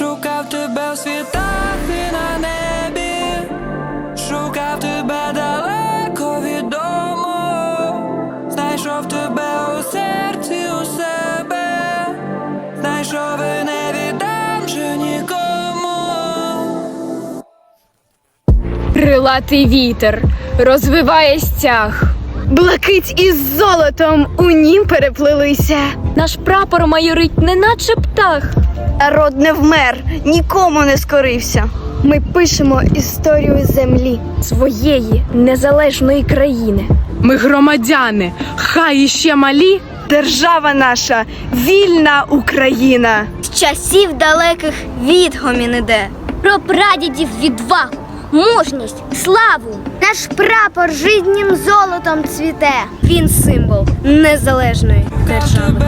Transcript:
Шукав тебе в світах і на небі, шукав тебе далеко від дому, знайшов тебе у серці у себе, знайшов і не віддам же нікому. Крилатий вітер розвиває стяг. Блакить із золотом у нім переплилися. Наш прапор майорить, неначе птах. А род не вмер, нікому не скорився. Ми пишемо історію землі. своєї незалежної країни. Ми громадяни, хай іще малі. Держава наша, вільна Україна. З часів далеких відгомін іде. Про прадідів відвагу, мужність, славу. Наш прапор житнім золотом цвіте. Він символ незалежної держави.